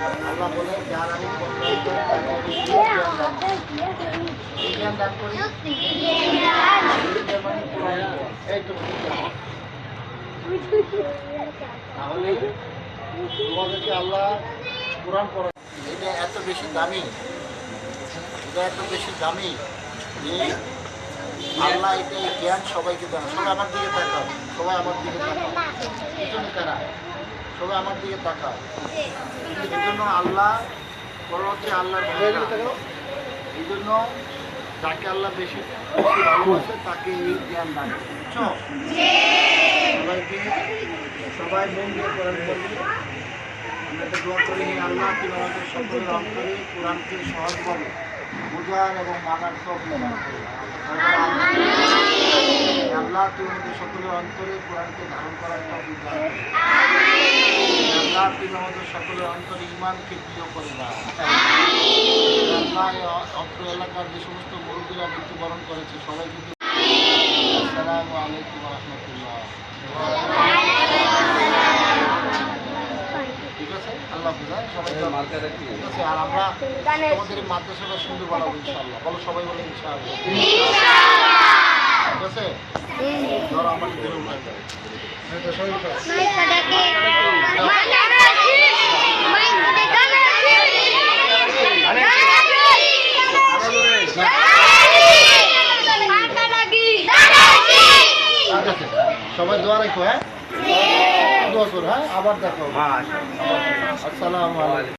আল্লাহ বলে যার করি। করি তাহলে আল্লাহ পড়া এটা এত বেশি দামি এটা এত বেশি দামি যে আল্লাহ এটা জ্ঞান সবাইকে দেন সবাই আমার দিকে তাকাও সবাই আমার দিকে তাকাও পিছনে কারা সবাই আমার দিকে তাকাও এই জন্য আল্লাহ বড় হচ্ছে আল্লাহর। এই জন্য যাকে আল্লাহ বেশি ভালোবাসে তাকে এই জ্ঞান দান করে। বুঝছ? সবাইকে সবাই মন দিয়ে কোরআন পড়বে আমরা তো দোয়া করি আল্লাহ তুমি আমাদের সকলের অন্তরে কোরআনকে সহজভাবে বোঝার এবং মানার সব দান করো। আল্লাহ তুমি আমাদের সকলের অন্তরে কোরআনকে ধারণ করার তৌফিক দান আমাদের সকলের অন্তরে ইমানকে প্রিয় করে দাও। আল্লাহ এলাকার যে সমস্ত মুরব্বীরা মৃত্যুবরণ করেছে, সবাইকে আসসালামু আলাইকুম ঠিক আছে? আল্লাহ হ্যাঁ? সবাই ঠিক আছে? আর আমরা তোমাদের এই মাদ্রাসাটা সুন্দর বানাবো ইনশাআল্লাহ। বলো সবাই বলে ইনশাআল্লাহ। ঠিক আছে? ধরো আমার উঠাই দাও সবাই দোয়া রাখো হ্যাঁ? দোয়া করো হ্যাঁ? আবার দেখো। আসসালামু আলাইকুম।